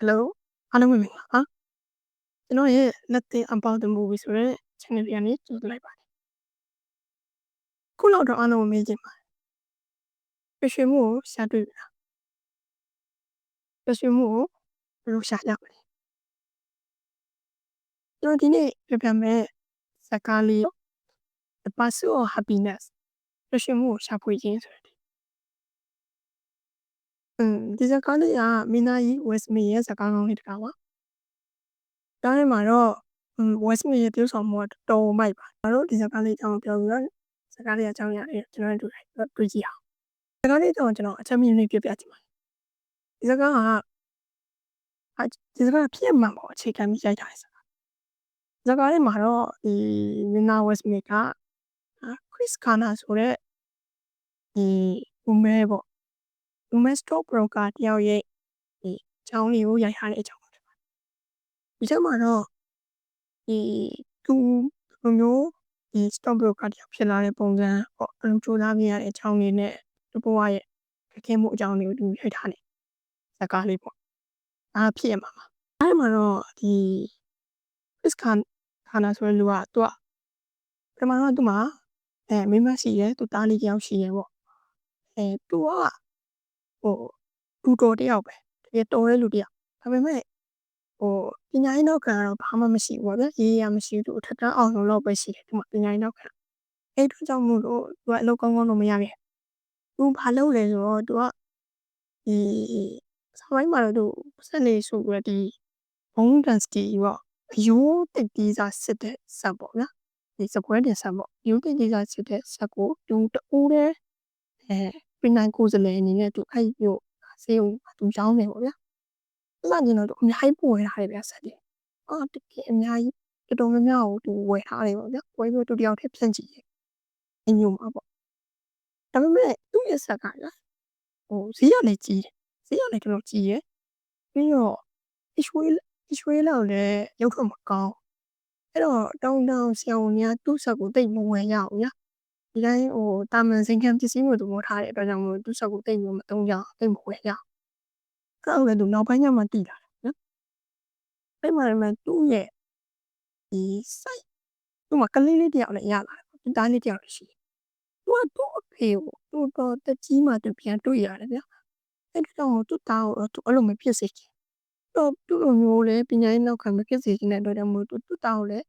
Hello အားလုံးပဲမင်္ဂလာပါကျွန်တော်ရဲ့ Nothing About the Movie ဆိုတဲ့ channel လေးကနေကြိုဆိုလိုက်ပါတယ်ခုလောက်တော့အားလုံးကိုမေးချင်ပါတယ်ပရွှေမှုကိုရှာတွေ့ပြီလားပရွှေမှုကိုဘယ်လိုရှာကြမလဲကျွန်တော်ဒီနေ့ပြောပြမယ်စကားလေး The Pursuit of Happiness ပရွှေမှုကိုရှာဖွေခြင်းဆိုတဲ့ อืม ဒီစကားလေးကမင်းသားကြီး Will Smith ရဲ့ စကားကောင်းလေးတစ်ခါပါဒါနဲ့မှာတော့ Will Smith ရဲ့ ပြောဆောင်မှုက တော်တော်မိုက်ပါကျွန်တော်တို့ ဒီစကားလေးအကြောင်းပြောပြီးတော့ စကားလေးအကြောင်းရတယ်ကျွန်တော်တို့တွေ့ကြည့်အောင် စကားလေးတော့ကျွန်တော်အချက်မြင့်လေး ပြပြချင်ပါတယ် ဒီစကားကဒီစကားဖြစ်မှန်ပေါ့အခြေခံပြီး ရိုက်ထားတဲ့ စကား စကားလေးမှာတော့ဒီမင်းသား Will Smith က Chris Kana ဆိုတဲ့ဒီဦးမဲပေါ့ Women Stock Broker တယောက်ရဲ့ဒီအကြောင်းလေးကိုရိုက်ထားတဲ့အကြောင်းဖြစ်ပါတယ်။ဒီထဲမှာတော့ဒီသူလိုမျိုးဒီ Stock Broker တယောက်ဖြစ်လာတဲ့ပုံစံပေါ့အလုပ်ကြိုးစားနေရတဲ့အကြောင်းလေးနဲ့သူဘဝရဲ့ခက်ခဲမှုအကြောင်းလေးကိုသူရိုက်ထားတယ်။ဇာတ်ကားလေးပေါ့။အားဖြစ်ရမှာပါ။အဲဒီမှာတော့ဒီ Chris Khan ခါနာဆိုတဲ့လူကသူကပထမတော့သူ့မှာအဲမိန်းမရှိရဲသူသားလေးတယောက်ရှိရဲပေါ့။အဲသူက ဟိုလူတော်တယောက်ပဲတကယ်တော်တဲ့လူတယောက်ဒါပေမဲ့ဟိုပညာရေးနောက်ခံကတော့ဘာမှမရှိဘူးပေါ့ဗျာရေးရမရှိသူအထက်တန်းအောင်လို့ပဲရှိတယ်ဒီမှာပညာရေးနောက်ခံအဲ့တို့ကြောင့်မို့လို့သူကအလုပ်ကောင်းကောင်းလုပ်မရခဲ့သူဘာလုပ်လဲဆိုတော့သူကဒီဆောင်းပိုင်းမှာတော့သူဆက်နေဆိုပြီးဒီဘုံဒန်စတီပေါ့အယိုးတက်တီးစားစစ်တဲ့ဆက်ပေါ့ဗျာဒီစပွဲတင်ဆက်ပေါ့ယူတင်တီးစားစစ်တဲ့ဆက်ကိုသူတူးတဲ့အဲ ပြည်နိုင်ကိုယ်စားလှယ်အနေနဲ့သူအဲ့မျိုးဆေးရုံသူရောင်းတယ်ပေါ့ဗျာ။ပတ်စံကျင်တော့သူအများကြီးပို့ဝယ်ထားတယ်ဗျာဆက်တယ်။အော်တကယ်အများကြီးတော်တော်များများကိုသူဝယ်ထားတယ်ပေါ့ဗျာ။ဝယ်ပြီးသူတယောက်တည်းဖြန့်ကြည့်တယ်။အညိုမှာပေါ့။ဒါပေမဲ့သူ့ရဲ့ဆက်ကဗျာဟိုဈေးရလည်းကြီးတယ်။ဈေးရလည်းတော်တော်ကြီးရယ်။ပြီးတော့အရွှေအရွှေလောက်လည်းရုပ်ထွက်မကောင်း။အဲ့တော့တောင်းတောင်းဆရာဝန်များသူ့ဆက်ကိုတိတ်မဝယ်ရဘူးဗျာ။ ဒီတိုင်းဟိုတာမန်စိန်ခံပစ္စည်းမျိုးသဘောထားတဲ့အတွက်ကြောင့်မို့သူ့ဆက်ကိုတိတ်မျိုးမသုံးကြအောင်တိတ်မဝယ်ရအောင်။အဲ့တော့လည်းသူနောက်ပိုင်းကျမှတည်လာတယ်နော်။အဲ့မှာလည်းသူ့ရဲ့ဒီစိုက်သူ့မှာကလေးလေးတယောက်လည်းရလာတယ်။သူသားလေးတယောက်လည်းရှိတယ်။သူကသူ့အဖေကိုသူတော့တက်ကြီးမှသူပြန်တွေ့ရတယ်ဗျာ။အဲ့ဒီတော့သူ့သားကိုသူအဲ့လိုမဖြစ်စေချင်။တော့သူ့လိုမျိုးလည်းပညာရေးနောက်ခံမဖြစ်စေချင်တဲ့အတွက်ကြောင့်မို့သူသူ့သားကိုလည်း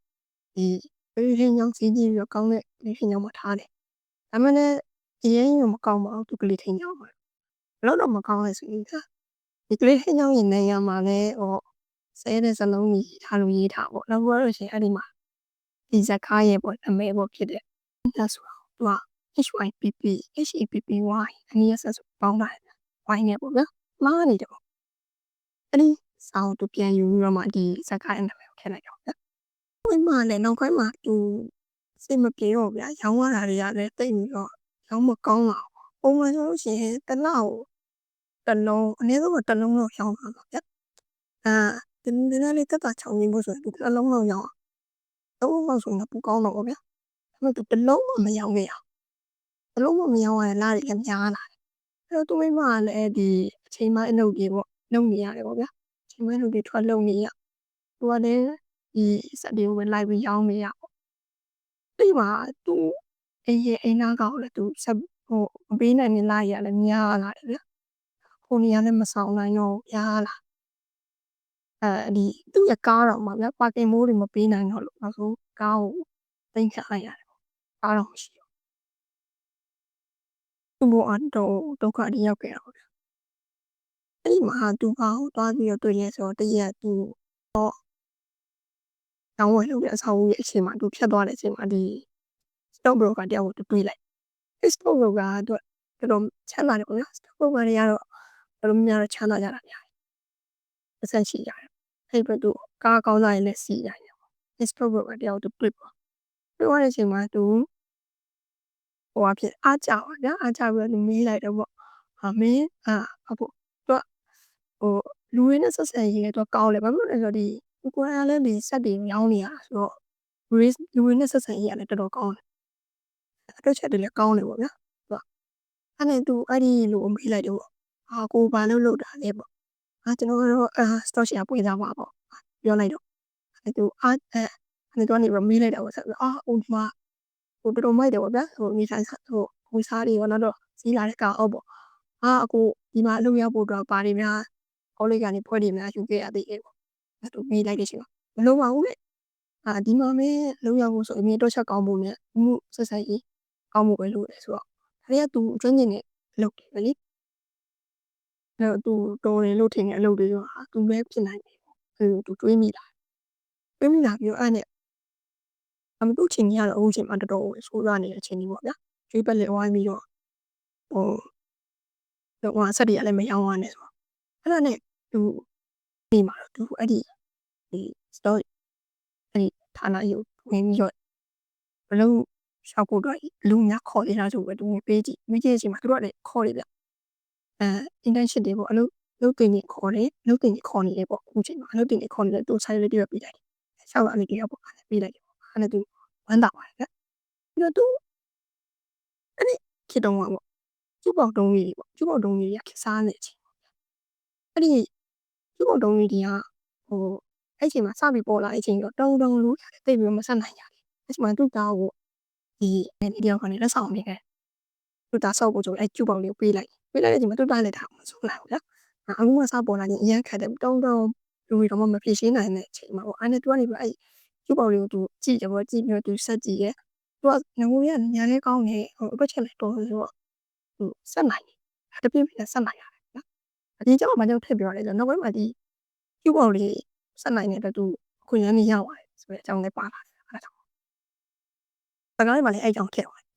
ဒီဘေးဟင်းကြောင့်စီးကြည့်ပြီးတော့ကောင်းတဲ့ဘေးဟင်းကြောင့်မထားတယ်။ ဒါမှလည်းအရင်ကမကောင်းပါဘူးသူကလေးထင်းကြောင့်ပဲ။ဘလို့တော့မကောင်းလဲဆိုရင်ဒီကလေးဟင်းကြောင့်ရင်နေရမှာလဲဟောဆဲတဲ့စလုံးကြီးထားလို့ရေးထားပေါ့နောက်ပြီးတော့ရှင်အဲ့ဒီမှာဒီဇက်ကားရဲ့ပေါ့အမေပေါ့ဖြစ်တဲ့ဒါဆိုတော့သူက HYPP HAPPY အနည်းဆက်ဆိုပေါင်းတာဝိုင်းနေပေါ့ဗျာမားနေတယ်ပေါ့အဲ့ဒီစောင်းသူပြန်ယူပြီးတော့မှဒီဇက်ကားရဲ့နာမည်ကိုထည့်လိုက်တော့ဗျာဝိုင်းမှလည်းနောက်ပိုင်းမှာသူ စိတ်မပြေတော့ဗျာရောင်းရတာတွေကလည်းတိတ်ပြီးတော့ရောင်းမကောင်းပါဘူးပုံမှန်ဆိုလို့ရှိရင်တစ်လောက်တစ်လုံးအနည်းဆုံးတော့တစ်လုံးတော့ရောင်းတာပါဗျအာဒီနည်းနည်းလေးတက်တာချောင်းနေဖို့ဆိုရင်တစ်လုံးတော့ရောင်းအောင်လုံးလောက်ဆိုရင်ပူကောင်းတော့ဗျာဒါပေမဲ့တစ်လုံးမှမရောင်းခဲ့ရတစ်လုံးမှမရောင်းရလားတွေလည်းများလာတယ်အဲ့တော့သူမိမကလည်းဒီအချိန်မှအလုပ်ကြီးပေါ့လုပ်နေရတယ်ပေါ့ဗျာအချိန်မှအလုပ်ကြီးထွက်လုပ်နေရသူကလည်းဒီစက်တွေကိုပဲလိုက်ပြီးရောင်းနေရပေါ့ ဒီမှာသူအိမ်ရဲ့အိမ်နာကောင်လည်းသူဆက်ဟိုမပေးနိုင်နေလားရလည်းများလာတယ်ဗျာကိုနေရာလည်းမဆောင်နိုင်တော့ဗျာလားအဲဒီသူ့ရဲ့ကားတော့မှဗျာပါကင်မိုးတွေမပေးနိုင်တော့လို့နောက်ဆုံးကားကိုသိမ်းချလိုက်ရတယ်ပေါ့ကားတော့မရှိတော့သူ့ဘဝတော့ဒုက္ခတွေရောက်ခဲ့တော့ဗျာအဲ့ဒီမှာသူကသွားပြီးတော့တွေ့ရဲဆိုတော့တရက်သူတော့ တောင်းဝယ်လုပ်တဲ့အဆောက်အဦရဲ့အချိန်မှာသူဖြတ်သွားတဲ့အချိန်မှာဒီ stock broker တယောက်ကိုတွေ့လိုက် stock broker ကတော်တော်ချမ်းသာတယ်ပေါ့ဗျာ stock broker တွေကတော့တော်တော်များများချမ်းသာကြတာများတယ်အဆက်ရှိကြတယ်အဲ့ဘက်သူကားကောင်းစားရင်လည်းစီးရတယ်ပေါ့ expert ဘက်တယောက်သူတွေ့ပေါ့တွေ့ရတဲ့အချိန်မှာသူဟိုအဖြစ်အားကြပါဗျာအားကြပြီးတော့သူမေးလိုက်တော့ပေါ့ဟာမင်းအာအဖို့သူကဟိုလူရင်းနဲ့ဆက်ဆံရေးလည်းသူကောင်းတယ်ဘာလို့လဲဆိုတော့ဒီ ကိုယ်ကလည်းဒီစက်တွေရောင်းနေရဆိုတော့လူရင်းလူရင်းနဲ့ဆက်ဆံရေးကလည်းတော်တော်ကောင်းတယ်အတွက်ချက်တွေလည်းကောင်းတယ်ပေါ့ဗျာသူကအဲ့နဲ့သူအဲ့ဒီလိုမေးလိုက်တော့ဟာကိုဘာလို့လုပ်တာလဲပေါ့အာကျွန်တော်ကတော့အာ stock share ပွင့်ကြပါပေါ့ပြောလိုက်တော့အဲသူအာအဲအဲသူကနေပြီးမေးလိုက်တာပေါ့ဆက်ပြီးအာဟိုဒီမှာဟိုတော်တော်မိုက်တယ်ပေါ့ဗျာဟိုနေဆိုင်ဟိုဟိုစားတွေရောနောက်တော့စီးလာတဲ့ကောင်အောက်ပေါ့အာအခုဒီမှာအလုပ်ရောက်ဖို့အတွက်ပါတွေများကောလိပ်ကနေဖွဲ့တွေများယူခဲ့ရသေးတယ်ပေါ့ အဲသူမေးလိုက်တဲ့ချိန်မှာမလုံးပါဘူးလေအာဒီမှာမင်းအလုပ်ရောက်ဖို့ဆိုအမြင်တော့ချက်ကောင်းဖို့နဲ့မှုဆက်ဆက်ကြီးကောင်းဖို့ပဲလို့လေဆိုတော့ဒါတွေကသူကျွမ်းကျင်တဲ့အလုပ်တွေပဲလေအဲ့တော့သူတော်တယ်လို့ထင်တဲ့အလုပ်တွေရောဟာသူပဲဖြစ်နိုင်တယ်ပေါ့အဲသူတွေးမိလာတွေးမိလာပြီးတော့အဲ့နဲ့အမတူချင်ကြီးကတော့အခုချိန်မှာတော်တော်ဆိုးရွားနေတဲ့အချိန်ကြီးပေါ့ဗျာကျွေးပက်လက်ဝိုင်းပြီးတော့ဟိုတော့ဟိုဆက်တွေကလည်းမရောင်းရနဲ့ဆိုတော့အဲ့ဒါနဲ့သူ ဒီမှာတော့သူအဲ့ဒီဒီ story အဲ့ဒီဌာနကြီးကိုဝင်ပြီးတော့ဘလုံးရှောက်ဖို့အတွက်လူများခေါ်နေတာဆိုပဲသူဝင်ပေးကြည့်မိကြည့်အချိန်မှာသူတို့ကလည်းခေါ်တယ်ဗျအဲ internship တွေပေါ့အလုပ်လုပ်တင်နေခေါ်တယ်လုပ်တင်နေခေါ်နေတယ်ပေါ့အခုချိန်မှာအလုပ်တင်နေခေါ်နေတယ်သူ site လေးပြပေးလိုက်တယ်ရှောက်လာလေးတယောက်ပေါ့အဲ့ပေးလိုက်တယ်ပေါ့အဲ့နဲ့သူဝမ်းသာပါတယ်ဗျပြီးတော့သူအဲ့ဒီခေတ္တကပေါ့ကျူပေါတုံးကြီးပေါ့ကျူပေါတုံးကြီးကခစားနေချင်းအဲ့ဒီ ကျူပေါတုံးကြီးကဟိုအဲ့ချိန်မှာစပြီးပေါ်လာတဲ့အချိန်တော့တုံတုံလို့တိတ်ပြီးမဆက်နိုင်ကြဘူးအဲ့ချိန်မှာသူ့သားကိုဒီနေတယောက်ကနေလက်ဆောင်ပေးခဲ့သူ့သားဆောက်ဖို့ဆိုအဲ့ကျူပေါလေးကိုပေးလိုက်ပေးလိုက်တဲ့အချိန်မှာသူ့သားလည်းထားမစိုးနိုင်ဘူးဗျအခုမှစပေါ်လာရင်အရန်ခတ်တယ်တုံတုံလူတွေတော့မဖြေရှင်းနိုင်တဲ့အချိန်မှာပေါ့အဲ့နဲ့သူကနေပြီးအဲ့ကျူပေါလေးကိုသူကြည့်တယ်ပေါ့ကြည့်ပြီးတော့သူဆက်ကြည့်ရဲ့သူကငငိုရညာလေးကောင်းနေဟိုအပတ်ချက်လေးတော်ဆိုတော့သူဆက်နိုင်တယ်တပြည့်ပြည့်ဆက်နိုင်ရတယ် နော်အဒီကြောင့်မကြောက်ထည့်ပြောရတယ်ဆိုတော့နောက်ပိုင်းမှာဒီကျူပေါလေးဆက်နိုင်တဲ့အတွက်သူခွင့်ရမ်းနေရပါတယ်ဆိုတဲ့အကြောင်းလေးပါလာတယ်အဲ့ဒါကြောင့်စကားလေးမှလည်းအဲ့ကြောင့်ထည့်ပါတယ်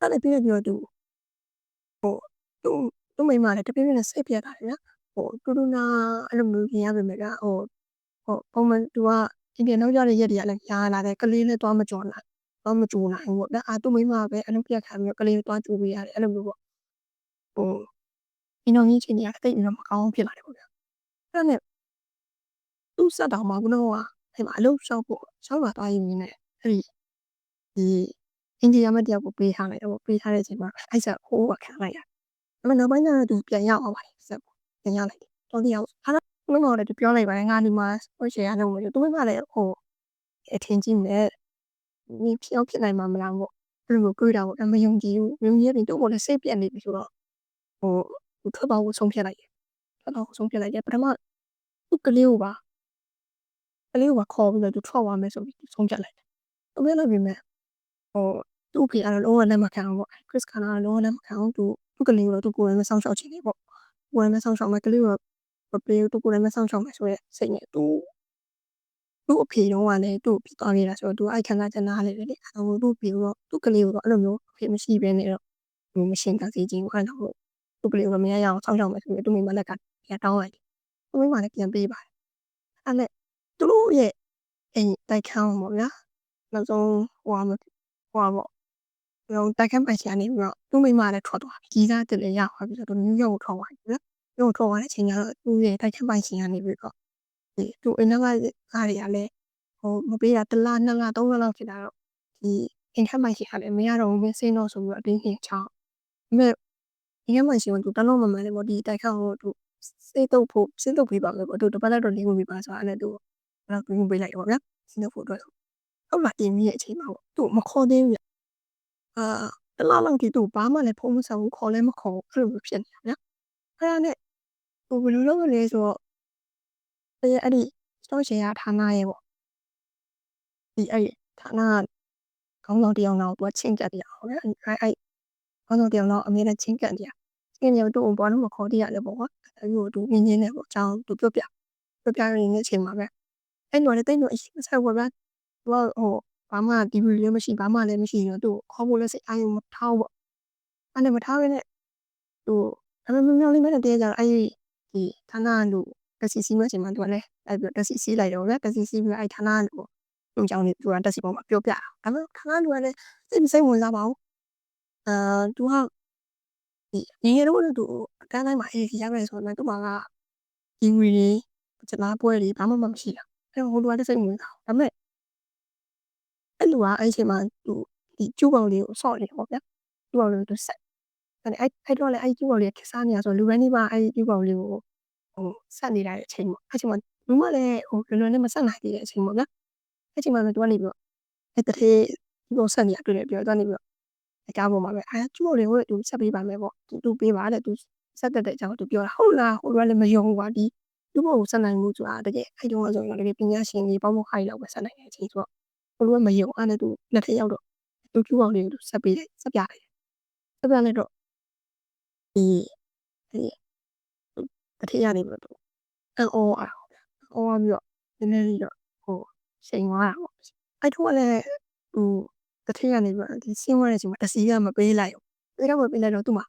အဲ့ဒါပြီးတော့သူဟိုသူသူ့မိမလည်းတပြည့်ပြည့်နဲ့စိတ်ပြတ်တာလေနော်ဟိုတူတူနာအဲ့လိုမျိုးပြင်ရပေမဲ့ကဟိုဟိုပုံမှန်သူကပြင်ပြင်နောက်ကြတဲ့ရက်တွေကလည်းရားလာတယ်ကလေးလည်းသွားမကြော်နိုင်သွားမကြိုနိုင်ဘူးပေါ့ဗျာအာသူ့မိမပဲအလုပ်ပြတ်ခံပြီးတော့ကလေးသွားကြိုပေးရတယ်အဲ့လိုမျိုးပေါ့ဟို ဒီနောက်ကြီးချင်းတွေကတိတ်ပြီးတော့မကောင်းဖြစ်လာတယ်ပေါ့ဗျာအဲ့ဒါနဲ့သူ့ဆက်တော်မှာခုနကအဲ့မှာအလုပ်ရှောက်ဖို့ရှောက်လာသွားရင်းနဲ့အဲ့ဒီဒီအင်ဂျင်နီယာမတယောက်ကိုပေးထားလိုက်တော့ပေးထားတဲ့အချိန်မှာအဲ့ဆက်ဟိုးကခံလိုက်ရအမနောက်ပိုင်းကျတော့သူပြန်ရောက်အောင်ပါတယ်ဆက်ပြန်ရောက်လိုက်တယ်တော်တရားအားလုံးမမော်လည်းသူပြောလိုက်ပါတယ်ငါဒီမှာ social ရလုပ်မယ်သူမလည်းဟိုအထင်ကြီးနဲ့ဒီဖြစ်အောင်ဖြစ်နိုင်မှာမလားပေါ့အဲ့လိုကိုကြွတာပေါ့မယုံကြည်ဘူးယုံကြည်ရင်တို့ကလည်းစိတ်ပြက်နေပြီဆိုတော့ဟို သူထွက်သွားဖို့ဆုံးဖြတ်လိုက်တယ်ထွက်သွားဖို့ဆုံးဖြတ်လိုက်တယ်ပထမသူ့ကလေးကိုပါကလေးကိုပါခေါ်ပြီးတော့သူထွက်သွားမယ်ဆိုပြီးဆုံးဖြတ်လိုက်တယ်သူပြောလိုက်ပြီမဲ့ဟိုသူ့ဖေကတော့လုံးဝလက်မခံဘူးပေါ့ခရစ်ခါနာကလုံးဝလက်မခံဘူးသူသူ့ကလေးကိုတော့သူကိုယ်တိုင်မဆောင်ရှောက်ချင်နေပေါ့ကိုယ်တိုင်မဆောင်ရှောက်မယ်ကလေးကိုမပေးဘူးသူကိုယ်တိုင်မဆောင်ရှောက်မယ်ဆိုရဲစိတ်နဲ့သူသူ့အဖေတော့ကလည်းသူ့ကိုဖြစ်သွားနေတာဆိုတော့သူအဲ့ခံစားချက်နားလေတယ်လေအဲ့တော့သူ့ပြေတော့သူ့ကလေးကိုတော့အဲ့လိုမျိုးအဖေမရှိဘဲနေတော့ဟိုမရှင်းတာစီချင်းအဲ့တော့ သူ့ကလေးကိုမရရအောင်ဆောင်ရှောက်မယ်ဆိုပြီးသူ့မိမလက်ကပြန်တောင်းလိုက်တယ်သူ့မိမလည်းပြန်ပေးပါတယ်အဲ့နဲ့သူတို့ရဲ့အိမ်တိုက်ခန်းပေါ့ဗျာနောက်ဆုံးဟိုဟာဟိုဟာပေါ့ဟိုတိုက်ခန်းပိုင်ရှင်ကနေပြီးတော့သူ့မိမလည်းထွက်သွားပြီကြီးစားတက်လည်းရသွားပြီဆိုတော့နယူးယောက်ကိုထွက်သွားပြီနော်နယူးယောက်ထွက်သွားတဲ့အချိန်ကျတော့သူ့ရဲ့တိုက်ခန်းပိုင်ရှင်ကနေပြီးတော့ဒီသူ့အိမ်နောက်ကကားတွေကလည်းဟိုမပေးတာတစ်လနှစ်လသုံးလလောက်ဖြစ်တာတော့ဒီအိမ်ခန်းပိုင်ရှင်ကလည်းမရတော့ဘူးမင်းစင်းတော့ဆိုပြီးတော့အတင်းနှင်ချောင်းဒါပေမဲ့ အိမ်ခန်းပိုင်ရှင်ကသူတလုံးမမှန်လည်းပေါ့ဒီတိုက်ခန်းကိုသူစေးတုပ်ဖို့စေးတုပ်ပေးပါမယ်ပေါ့သူတပတ်တော့လေးဝင်ပေးပါဆိုအဲ့နဲ့သူဘယ်တော့ဝင်ပေးလိုက်ရောဗျာစေးတုပ်ဖို့အတွက်ဟုတ်လားတင်ပြီးရဲ့အချိန်မှာပေါ့သူမခေါ်သေးဘူးအာတလားလောက်ကြီးသူဘာမှလည်းဖုံးမဆောင်ဘူးခေါ်လည်းမခေါ်ဘူးအဲ့လိုဖြစ်နေတာဗျာအဲ့ဒါနဲ့ဟိုဘယ်လိုလုပ်လဲဆိုတော့အဲ့အဲ့ဒီ stock share ဌာနရဲ့ပေါ့ဒီအဲ့ဌာနခေါင်းဆောင်တယောက်တော့သူကချင်းကပ်တရားဟုတ်လားအဲ့ အဲ့ခေါင်းဆောင်တယောက်တော့အမြဲတမ်းချင်းကပ်တရားချင်းမျိုးတို့ဘာလို့မခေါ်တရလဲပေါ့ကွာအဲ့လိုသူမြင်ချင်းနဲ့ပေါ့အကြောင်းသူပြောပြပြောပြရင်းတဲ့အချိန်မှာပဲအဲ့တော့လည်းတိတ်တော့အရှိမဆက်ဘူးဗျာသူကဟိုဘာမှဒီဗီလည်းမရှိဘာမှလည်းမရှိတော့သူ့ခေါ်ဖို့လည်းစိတ်အားရုံမထားဘူးပေါ့အဲ့လည်းမထားဘဲနဲ့သူအမေမြောင်လေးမဲ့တည်းကြတော့အဲ့ဒီဌာနလူတက်စီစီမအချိန်မှာသူကလည်းအဲ့ပြီးတက်စီစီလိုက်တော့ဗျာတက်စီစီပြီးအဲ့ဌာနလူပေါ့သူ့ကြောင့်နေသူကတက်စီပေါ်မှာပြောပြတာဒါပေမဲ့ဌာနလူကလည်းစိတ်စိတ်ဝင်စားပါဘူး အာသူက ဒီငငယ်တော့သူအတန်းတိုင်းမှာအေးရမယ်ဆိုတော့သူ့မှာက ဒီငွေတွေကျလားပွဲတွေ ဘာမှ မရှိတာ အဲ့ဟိုလူကလည်း စိတ်ဝင်စားဒါပေမဲ့ အဲ့လူက အဲ့အချိန်မှာသူဒီကျူးပေါင်လေးကို ဆော့နေပေါ့ဗျာကျူးပေါင်လေးကို သူဆက်အဲ့အဲ့အဲ့တော့လည်း အဲ့ကျူးပေါင်လေးကခစားနေရဆိုလူပဲနေပါအဲ့ကျူးပေါင်လေးကိုဟိုဆက်နေတဲ့အချိန်ပေါ့ အဲ့ချိန်မှာဘူးမလည်းဟိုလွယ်လွယ်နဲ့ မဆက်နိုင်သေးတဲ့အချိန်ပေါ့ဗျာ အဲ့ချိန်မှာလည်းသူကနေပြီးတော့ အဲ့တထေးဒီလိုဆက်နေရတွေ့တယ်ပြောတော့နေပြီးတော့ အကြောင်းပေါ်မှာပဲအဲကျို့တွေကိုသူဆက်ပေးပါမယ်ပေါ့သူသူပေးပါတဲ့သူဆက်တက်တဲ့အကြောင်းသူပြောတာဟုတ်လားဟိုကလည်းမယုံဘူးကွာဒီသူ့ဘကိုဆက်နိုင်မှုဆိုတာတကယ်အဲ့တုန်းကဆိုရင်တကယ်ပညာရှင်ကြီးပေါင်းဖို့ခိုင်းလောက်ပဲဆက်နိုင်တဲ့အချိန်ဆိုတော့ဘလို့မယုံအဲ့နဲ့သူလက်ထက်ရောက်တော့သူကျူအောင်လေးကိုဆက်ပေးတယ်ဆက်ပြတယ်ဆက်ပြလိုက်တော့ဒီဒီတထေးရနေပြီးတော့အော်အားအော်ပြီးတော့နည်းနည်းလေးတော့ဟိုချိန်သွားတာပေါ့အဲ့ထုံးကလည်းဟို တထေးရနေပြီးတော့ဒီဆင်းသွားတဲ့အချိန်မှာတစီကမပေးလိုက်ဘူးပေးတော့မပေးလိုက်တော့သူ့မှာ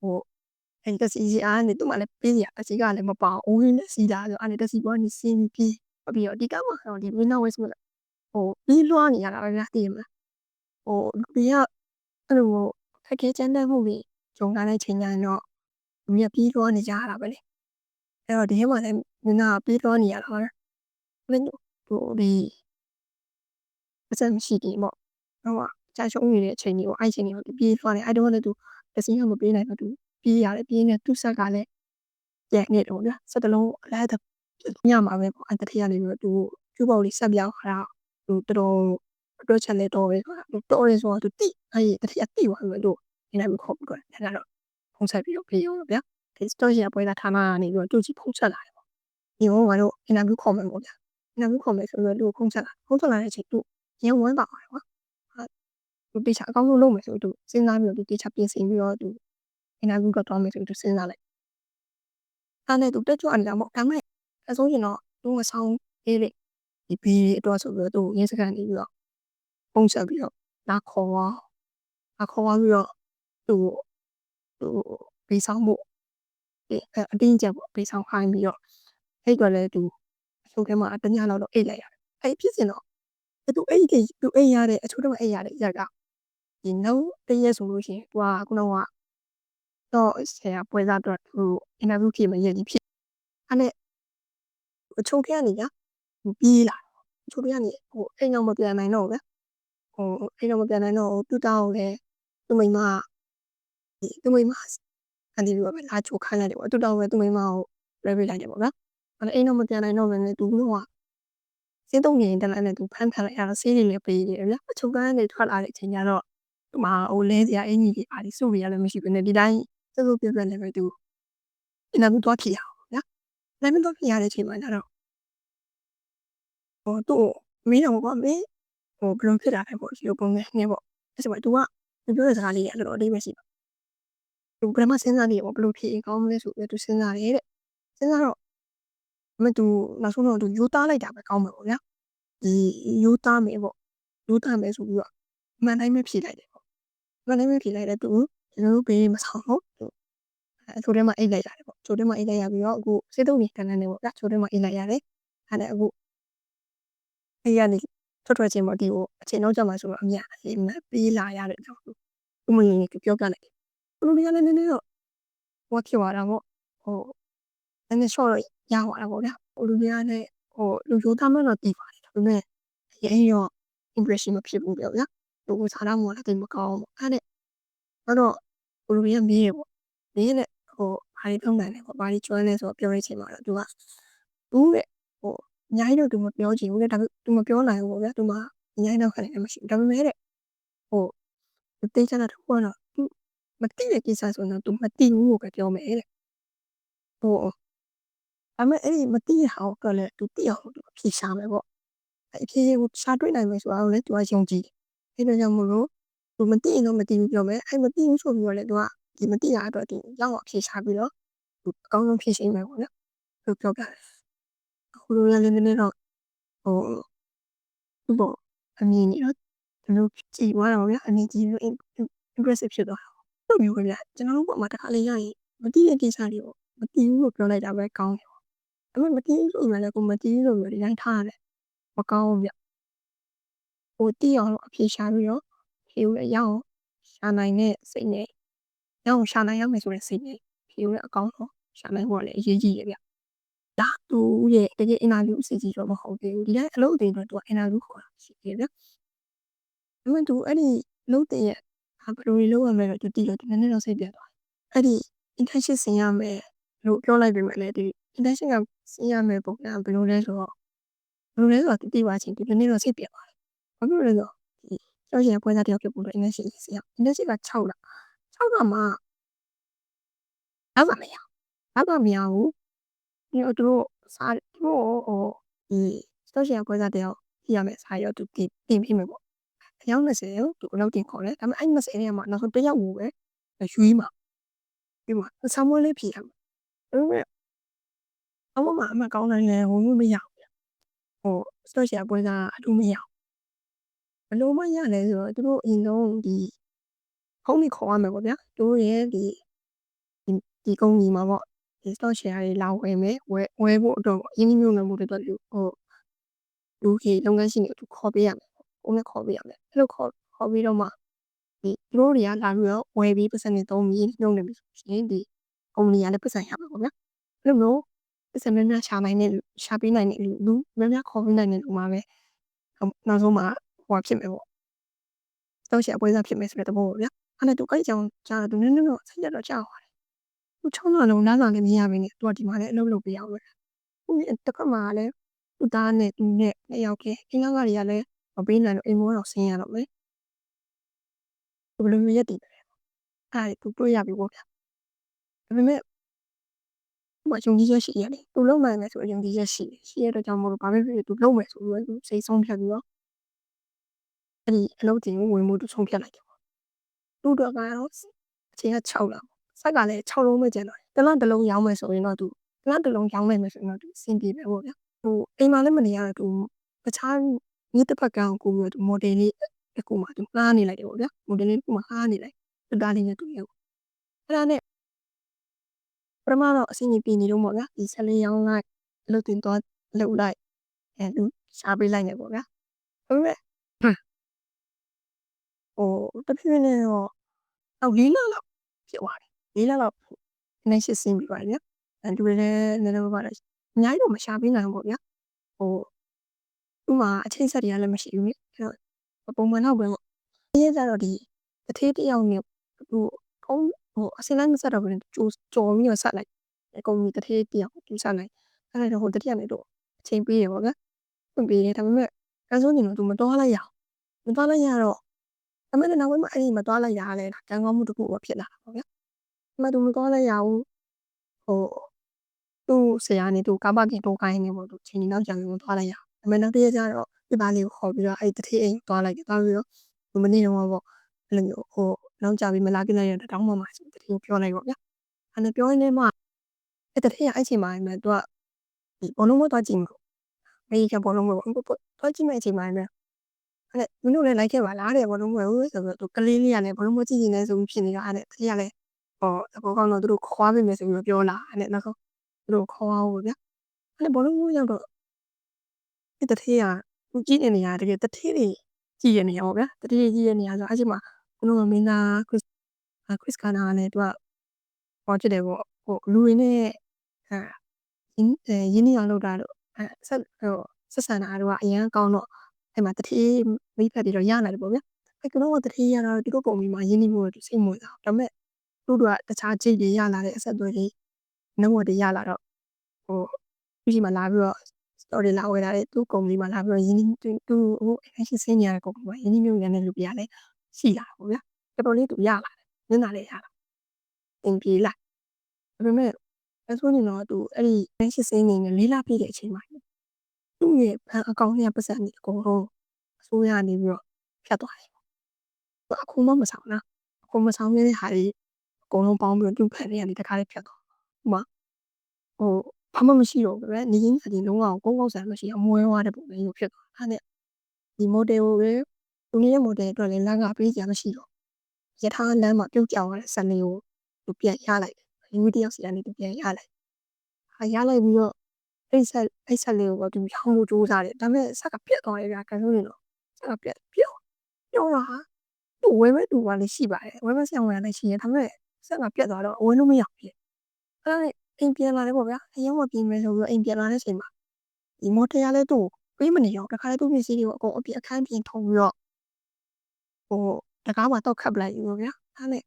ဟိုအဲ့တစီစီအားနေသူ့မှာလည်းပေးရတစီကလည်းမပေါအောင်အိုးရင်းနဲ့စီးလာဆိုအဲ့တစီပေါ်နေစင်းပြီးပြီးတော့ဒီကမှာဒီ winner west မှာဟိုပြီးလွှားနေရတာပဲဗျာတည်မလားဟိုဒီကအဲ့လိုခက်ခဲချမ်းတဲ့မှုတွေဂျုံလာတဲ့ချိန်ကျရင်တော့မြက်ပြီးလွှားနေကြရတာပဲလေအဲ့တော့ဒီထဲမှာလည်းမင်းကပြီးလွှားနေရတာပဲမင်းဟိုဒီအစမရှိသေးပေါ့ ဟိုကကြာရှုံးနေတဲ့အချိန်ကြီးကိုအဲ့ချိန်ကြီးကိုပြေးလွှားနေအဲ့တော့လည်းသူတစီကမပေးနိုင်တော့သူပြေးရတယ်ပြေးနေသူ့ဆက်ကလည်းကြက်နေတော့ဗျာစက်တလုံးအလားတညမှာပဲပေါ့အဲ့တတိယနေပြီးတော့သူကျူပေါလေးဆက်ပြောင်းခါသူတော်တော်အတွက်ချက်လဲတော့ပဲသူတော်ရဲဆိုတော့သူတိအဲ့တတိယတိသွားပြီလို့ဒီနိုင်မခေါ်ဘူးကွာအဲ့ဒါတော့ဖုံးဆက်ပြီးတော့ပြေးရောဗျာဒီစတော့ရပွဲသားဌာနကနေပြီးတော့သူ့ကြီးဖုံးဆက်လာတယ်ပေါ့ဒီတော့ကတော့အင်တာဗျူးခေါ်မယ်ပေါ့ဗျာအင်တာဗျူးခေါ်မယ်ဆိုတော့သူ့ဖုံးဆက်လာဖုံးဆက်လာတဲ့အချိန်သူရန်ဝမ်းပါပါတယ်ကွာ သူတေချာအကောင်းဆုံးလုပ်မယ်ဆိုတော့သူစဉ်းစားပြီးတော့သူတေချာပြင်ဆင်ပြီးတော့သူအင်တာဗျူးကတော့မယ်ဆိုတော့သူစဉ်းစားလိုက်အဲ့နဲ့သူတက်ကြွနေတာပေါ့ဒါပေမဲ့အဆုံးရင်တော့သူမဆောင်ရေးလေဒီဘီအတွက်ဆိုပြီးတော့သူရင်းစကန်နေပြီးတော့ပုံဆက်ပြီးတော့လာခေါ်သွားလာခေါ်သွားပြီးတော့သူသူဘေးဆောင်မှုအတင်းကြပ်ပေါ့ဘေးဆောင်ခိုင်းပြီးတော့အဲ့ကွယ်လဲသူအချုပ်ထဲမှာတညလောက်တော့အိတ်လိုက်ရတယ်အဲ့ဖြစ်စင်တော့သူအိတ်ကြီးသူအိတ်ရတဲ့အချို့တော့အိတ်ရတဲ့ရက်က ဒီနောက်တရက်ဆိုလို့ရှိရင်သူကခုနကတော့ဆရာပွဲစားတော့ဟိုအင်တာဗျူးဖြစ်မရည်ဖြစ်အဲ့နဲ့အချို့ခကနေညာပြေးလာအချို့ကနေဟိုအိမ်တော့မပြန်နိုင်တော့ဘူးဗျဟိုအိမ်တော့မပြန်နိုင်တော့သူတောင်းလဲသူမိမဒီသူမိမအန်ဒီလိုပဲလာချိုခိုင်းလိုက်တယ်ပေါ့သူတောင်းပဲသူမိမကိုလွှဲပေးလိုက်တယ်ပေါ့ဗျအဲ့အိမ်တော့မပြန်နိုင်တော့ဘူးနဲ့သူကစေးတုံးရင်တလည်းနဲ့သူဖမ်းခံလိုက်ရတော့ဆေးတွေလည်းပေးတယ်ဗျအချုပ်ကန်းတွေထွက်လာတဲ့အချိန်ကျတော့ ဒီမှာဟိုလဲစရာအင်ကြီးတွေပါဒီစုတွေလည်းမရှိဘူးနဲ့ဒီတိုင်းစစုပြပြလည်းပဲသူအင်တာဗျူးတော့ဖြစ်ရအောင်ဗျာလည်းမတော့ဖြစ်ရတဲ့အချိန်မှာတော့ဟိုသူ့မင်းတော့ကွာမင်းဟိုဘယ်လိုဖြစ်တာလဲပေါ့ဒီလိုပုံစံနဲ့ပေါ့အဲ့ဆိုတော့ तू ကသူပြောတဲ့စကားလေးကတော်တော်အသေးပဲရှိပါသူဘယ်မှာစဉ်းစားနေရပေါ့ဘယ်လိုဖြစ်ရင်ကောင်းမလဲဆိုပြီးသူစဉ်းစားတယ်တဲ့စဉ်းစားတော့မတူနောက်ဆုံးတော့သူယူသားလိုက်တာပဲကောင်းမှာပေါ့ဗျာဒီယူသားမယ်ပေါ့ယူသားမယ်ဆိုပြီးတော့မှန်တိုင်းပဲဖြေလိုက်တယ် ပေါ့မှန်တိုင်းပဲဖြေလိုက်တယ်သူကျွန်တော်တို့ဘေးမဆောင်တော့အဲချိုထဲမှာအိတ်လိုက်ရတယ်ပေါ့ချိုထဲမှာအိတ်လိုက်ရပြီးတော့အခုစေတုံးနေတန်းတန်းနေပေါ့ဗျာချိုထဲမှာအိတ်လိုက်ရတယ်အဲ့ဒါအခုအဲ့ရနေထွက်ထွက်ချင်းပေါ့ဒီကိုအချိန်တော့ကြမှာဆိုတော့အမြအေးမပေးလာရတဲ့အကြောင်းသူမင်းကြီးပြောပြလိုက်တယ်ဘလူတွေကလည်းနည်းနည်းတော့ဟောဖြစ်သွားတာပေါ့ဟိုနည်းနည်း short တော့ရသွားတာပေါ့ဗျာဘလူတွေကလည်းဟိုလူရိုးသားမှတော့တည်ပါတယ်ဒါပေမဲ့အရင်ရော impression မဖြစ်ဘူးပြောဗျာ လူကစားတော့မလားတိတ်မကောင်းဘူးအဲ့ဒါအဲ့တော့ဘလူတွေကမေးရပေါ့မေးနဲ့ဟိုဘာတွေထုတ်နိုင်လဲပေါ့ဘာတွေကျွမ်းလဲဆိုတော့ပြောရချင်းမှာတော့သူကဘူးတဲ့ဟိုအများကြီးတော့သူမပြောချင်ဘူးလေဒါပေမဲ့သူမပြောနိုင်ဘူးပေါ့ဗျာသူမှအများကြီးတော့ခက်တယ်မရှိဘူးဒါပေမဲ့တဲ့ဟိုတေးချတာတော့ကတော့သူမသိတဲ့ကိစ္စဆိုတော့သူမသိဘူးလို့ပဲပြောမယ်တဲ့ဟိုဒါပေမဲ့အဲ့ဒီမသိတဲ့ဟာကိုလည်းသူသိအောင်သူဖြေရှာမယ်ပေါ့အဲ့အဖြေကိုရှာတွေ့နိုင်မယ်ဆိုတာကိုလည်းသူကယုံကြည်တယ် အဲ့ဒါကြောင့်မို့လို့သူမသိရင်တော့မသိဘူးပြောမယ်အဲ့မသိဘူးဆိုပြီးတော့လည်းသူကဒီမသိတာအတွက်သူရောက်အောင်ဖြေရှာပြီးတော့သူအကောင်းဆုံးဖြေရှင်းမယ်ပေါ့နော်သူပြောပြတယ်အခုလိုလည်းနည်းနည်းတော့ဟိုသူ့ပေါ့အမြင်ကြီးတော့ဒီလိုကြည်သွားတာပေါ့ဗျာအမြင်ကြီးလို့ impressive ဖြစ်သွားတာပေါ့မျိုးပဲဗျာကျွန်တော်တို့ပေါ့မှာတစ်ခါလေးရရင်မသိတဲ့ကိစ္စတွေကိုမသိဘူးလို့ပြောလိုက်တာပဲကောင်းတယ်ပေါ့အဲ့မမသိဘူးဆိုရင်လည်းကိုမသိဘူးလို့မျိုးဒီတိုင်းထားရတယ်မကောင်းဘူးဗျ ဟိုသိအောင်အဖြေရှာပြီးတော့ဖြေဦးရအောင်ရှာနိုင်တဲ့စိတ်နဲ့ရအောင်ရှာနိုင်ရမယ်ဆိုတဲ့စိတ်နဲ့ဖြေဦးရအကောင်းဆုံးရှာနိုင်ဖို့လည်းအရေးကြီးတယ်ဗျဒါသူရဲ့တကယ်အင်တာဗျူးအစီအစီတော့မဟုတ်သေးဘူးဒီတိုင်းအလုပ်အတင်တော့သူကအင်တာဗျူးခေါ်တာရှိတယ်ဗျဒါပေမဲ့သူအဲ့ဒီလုပ်တဲ့ရဲ့ဘယ်လိုလုပ်ရမလဲတော့သူတည်တော့နည်းနည်းတော့စိတ်ပြတ်သွားအဲ့ဒီ internship ဆင်ရမယ်လို့ပြောလိုက်ပေမဲ့လည်းဒီ intention ကစီးရမယ့်ပုံစံဘယ်လိုလဲဆိုတော့ဘယ်လိုလဲဆိုတော့တိတိပါချင်းဒီနေ့တော့စိတ်ပြက်ပါတယ် ဘာဖြစ်လို့လဲဆိုတော့ဒီကျောင်းရှင်ပွဲသားတယောက်ဖြစ်ဖို့လို့ intention ရေးစီရ intention က6လ6လမှာအဲ့မှာမရအဲ့မှာမရဘူးဒီတော့သူတို့စာသူတို့ဟိုဒီကျောင်းရှင်ပွဲသားတယောက်ပြရမယ်စာရောသူပြင်ပြင်ပြမယ်ပေါ့အယောက်20ကိုသူအလုပ်တင်ခေါ်တယ်ဒါပေမဲ့အဲ့20ထဲမှာနောက်ဆုံးတစ်ယောက်ကိုပဲရွေးမှာပြီးမှဆာမွေးလေးဖြေရမှာဒါပေမဲ့အမမအမကောင်းနိုင်လဲဝင်မရဘူးဟိုစတော့ရှာပွဲစားအထူးမရဘ လို့မရလဲဆိုတော့သူတို့အရင်ဆုံးဒီဟုံးနေခေါ်ရမယ်ပေါ့ဗျာသူတို့ရဲ့ဒီဒီကုမ္ပဏီမှာပေါ့ဒီ stock share တွေလာဝယ်မယ်ဝယ်ဝယ်ဖို့အတွက်ပေါ့ရင်းနှီးမြှုပ်နှံမှုတွေအတွက်ဟိုလူကြီးလုပ်ငန်းရှင်တွေသူခေါ်ပေးရမယ်ပုံနဲ့ခေါ်ပေးရမယ်အဲ့လိုခေါ်ခေါ်ပြီးတော့မှဒီသူတို့တွေကလာပြီးတော့ဝယ်ပြီးပတ်စံတွေသုံးပြီးနှုတ်နေပြီဆိုရင်ဒီကုမ္ပဏီကလည်းပတ်စံရမှာပေါ့ဗျာအဲ့လိုမျိုးပတ်စံများများရှာနိုင်တဲ့ရှာပေးနိုင်တဲ့လူလူများများခေါ်ပေးနိုင်တဲ့လူမှာပဲနောက်ဆုံးမှာ ဟိုဖြစ်မယ်ပေါ့တော့ရှာပွဲစားဖြစ်မယ်ဆိုတဲ့သဘောပေါ့ဗျာအဲ့ဒါသူအဲ့ကြောင်ကြာသူနည်းနည်းတော့ဆက်ရတော့ကြာပါတယ်သူချောင်းလာလုံးနားလာလည်းမရဘူးနေသူကဒီမှာလည်းအလုပ်လုပ်ပေးအောင်ပဲသူတခါမှလည်းသူသားနဲ့သူနဲ့နှစ်ယောက်ကအင်္ဂါကတွေကလည်းမပေးနိုင်လို့အိမ်မောတော့ဆင်းရတော့မယ်ဘယ်လိုမျိုးရက်တည်လဲအဲ့ဒါသူတွေ့ရပြီပေါ့ဗျာဒါပေမဲ့သူကယုံကြည်ချက်ရှိရတယ်သူလုံနိုင်မယ်ဆိုယုံကြည်ချက်ရှိတယ်ရှိရတဲ့ကြောင့်မို့လို့ဘာပဲဖြစ်ဖြစ်သူလုံမယ်ဆိုပြီးတော့စိတ်ဆုံးဖြတ်ပြီးတော့ အဲ့ဒီအလုပ်တင်ကိုဝင်မှုသူဆုံးဖြတ်လိုက်တယ်ပေါ့သူ့အတွက်ကတော့အချိန်က6လစက်ကလည်း6လုံးပဲကျန်တော့တယ်တလန့်တစ်လုံးရောင်းမယ်ဆိုရင်တော့သူတလန့်တစ်လုံးရောင်းနိုင်မယ်ဆိုရင်တော့သူအဆင်ပြေပဲပေါ့ဗျာဟိုအိမ်မှာလည်းမနေရတော့သူတခြားမြေတစ်ဖက်ကကိုကိုပြီးတော့သူမော်ဒယ်လေးအကူမှာသူငှားနေလိုက်တယ်ပေါ့ဗျာမော်ဒယ်လေးကူမှာငှားနေလိုက်တတားလေးနဲ့တူရဲ့ပေါ့အဲ့ဒါနဲ့ပထမတော့အဆင်ပြေနေတော့ပေါ့ဗျာဒီဆက်လေးရောင်းလိုက်အလုပ်တင်သွားလုပ်လိုက်အဲသူရှားပေးလိုက်နေပေါ့ဗျာဒါပေမဲ့ ဟိုတဖြည်းဖြည်းနဲ့တော့အောက်၄လလောက်ဖြစ်သွားတယ်၄လလောက်နေရှင်းစင်းပြီးပါတယ်ဗျာအဲသူလည်းနည်းနည်းပါးပါးအများကြီးတော့မရှာပေးနိုင်ဘူးပေါ့ဗျာဟိုဥမာအချိန်ဆက်တွေကလည်းမရှိဘူးလေအဲ့တော့ပုံမှန်တော့ပဲပေါ့ဒီရကြတော့ဒီတထေးတယောက်နဲ့ဟိုကုန်းဟိုအစင်းလိုက်မဆက်တော့ဘူးကြိုးကြော်ပြီးတော့ဆက်လိုက်အကုန်ကြီးတထေးတယောက်သူဆက်လိုက်အဲ့ဒါတော့ဟိုတတိယနဲ့တော့အချိန်ပေးရပေါ့ဗျာဖွင့်ပေးတယ်ဒါပေမဲ့ကန်ဆိုးနေတော့သူမတော်လိုက်ရအောင်မတော်လိုက်ရတော့ ဒါပေမဲ့နောက်ပိုင်းမှာအဲ့ဒီမတော်လိုက်ရလဲကံကောင်းမှုတစ်ခုပဲဖြစ်လာတာပေါ့ဗျာအမှသူမတော်လိုက်ရဘူးဟိုသူ့ဆရာနေသူကားပါကင်တိုးကိုင်းနေပေါ့သူချိန်နောက်ကြံပြီးမတော်လိုက်ရဒါပေမဲ့နောက်တစ်ရက်ကျတော့ပြပါလေးကိုခေါ်ပြီးတော့အဲ့တထေးအိမ်သွားလိုက်တယ်သွားပြီးတော့ဒီမနေ့တော့ပေါ့အဲ့လိုမျိုးဟိုနောက်ကြပြီးမလာပြလိုက်ရတဲ့တောင်းမှမှာဆိုတထေးကိုပြောလိုက်ပေါ့ဗျာအဲ့ဒါပြောရင်းနဲ့မှအဲ့တထေးကအဲ့ချိန်မှာမှသူကဒီဘောလုံးမတော့ကြည့်မှာမေးချဘောလုံးမပေါ့တော့ကြည့်မဲ့အချိန်မှာမှ အဲ့မင်းတို့လည်းလိုက်ခဲ့ပါလားတဲ့ဘောလုံးမဟုတ်ဆိုတော့သူကလေးလေးကလည်းဘောလုံးမကြည့်နေဆိုပြီးဖြစ်နေတာအဲ့တထေးကလည်းဟောအကောကောင်းတော့သူတို့ခွာပေးမယ်ဆိုပြီးပြောလာအဲ့နောက်ဆုံးသူတို့ခေါ်အောင်ဗျာအဲ့ဘောလုံးမရောက်တော့အဲ့တထေးကသူကြည့်နေနေရတကယ်တထေးတွေကြည့်ရနေရပေါ့ဗျာတထေးကြည့်ရနေရဆိုအဲ့ချိန်မှာဘုံမင်းသားခရစ်ခရစ်ကာနာကလည်းသူကဟောဖြစ်တယ်ပေါ့ဟိုလူတွေနဲ့အဲရင်းရင်းနှီးအောင်လုပ်တာတော့အဲဆက်ဟိုဆက်ဆံတာတော့အရန်ကောင်းတော့ အဲ့မှာတတိမိဖက်တွေတော့ရလာတယ်ပေါ့ဗျာအဲ့ကတော့တတိရတော့ဒီကုတ်ကုံမီမှာရင်းနှီးမှုတွေစိတ်မဝင်တာဒါပေမဲ့သူတို့ကတခြားကြိတ်တွေရလာတဲ့အဆက်အသွယ်တွေနှုတ်ဝတ်တွေရလာတော့ဟိုသူကြီးမှလာပြီးတော့ story လာဝယ်လာတဲ့သူ့ကုမ္ပဏီမှာလာပြီးတော့ရင်းနှီးသူဟို action ဆင်းနေရတဲ့ကုမ္ပဏီမှာရင်းနှီးမြှုပ်နှံတဲ့လူပြရလဲရှိလာပေါ့ဗျာတော်တော်လေးသူရလာတယ်မျက်နှာလေးရလာအင်ပြေးလိုက်ဒါပေမဲ့အဲဆိုရင်တော့သူအဲ့ဒီ action ဆင်းနေနဲ့လေးလာပြည့်တဲ့အချိန်မှာ သူ့ရဲ့ ဘဏ်အကောင့်ထဲကပတ်စံတွေ အကုန်လုံး အစိုးရနေပြီးတော့ ဖြတ်သွားတယ်ပေါ့အခုမှ မဆောင်လားအခုမဆောင်ရတဲ့ဟာတွေ အကုန်လုံးပေါင်းပြီးတော့ သူ့ဘဏ်ထဲကနေ တခါလေးဖြတ်သွားဥမာဟိုဘာမှမရှိတော့ဘူးပဲနေရင်းအရင်လုံးဝကုန်းကောက်ဆန်မရှိအမွဲသွားတဲ့ ပုံစံမျိုး ဖြစ်သွားအဲ့နဲ့ ဒီ model ကိုပဲသူနေတဲ့ model အတွက်လည်းလမ်းကပေးကြမရှိတော့ရထားလမ်းမှာ ပြုတ်ကြောင်ရတဲ့ ဆန်လေးကို သူပြန်ရလိုက်တယ်လူတယောက်စီကနေ သူပြန်ရလိုက်ဟာရလိုက်ပြီးတော့ အဲ့ဆက်အဲ့ဆက်လေးကိုသူရောင်းဖို့ကြိုးစားတယ်ဒါပေမဲ့ဆက်ကပြက်သွားတယ်ဗျာကန်ဆိုးနေတော့ဆက်ကပြက်ပြောင်းပြောင်းတော့ဟာသူဝဲမဲ့သူကလည်းရှိပါတယ်ဝဲမဲ့ဆောင်ရလည်းရှိရင်ဒါပေမဲ့ဆက်ကပြက်သွားတော့ဝဲလို့မရဘူးအဲ့ဒါနဲ့အိမ်ပြန်လာတယ်ပေါ့ဗျာအရင်ကပြင်မယ်ဆိုပြီးတော့အိမ်ပြန်လာတဲ့အချိန်မှာဒီမော်တရားလဲသူ့ပေးမနေအောင်တခါလေသူ့ပစ္စည်းတွေကိုအကုန်အပြည့်အခန်းပြင်ထုံပြီးတော့ဟိုတကားမှာတော့ခတ်ပလိုက်ပြီပေါ့ဗျာအဲ့နဲ့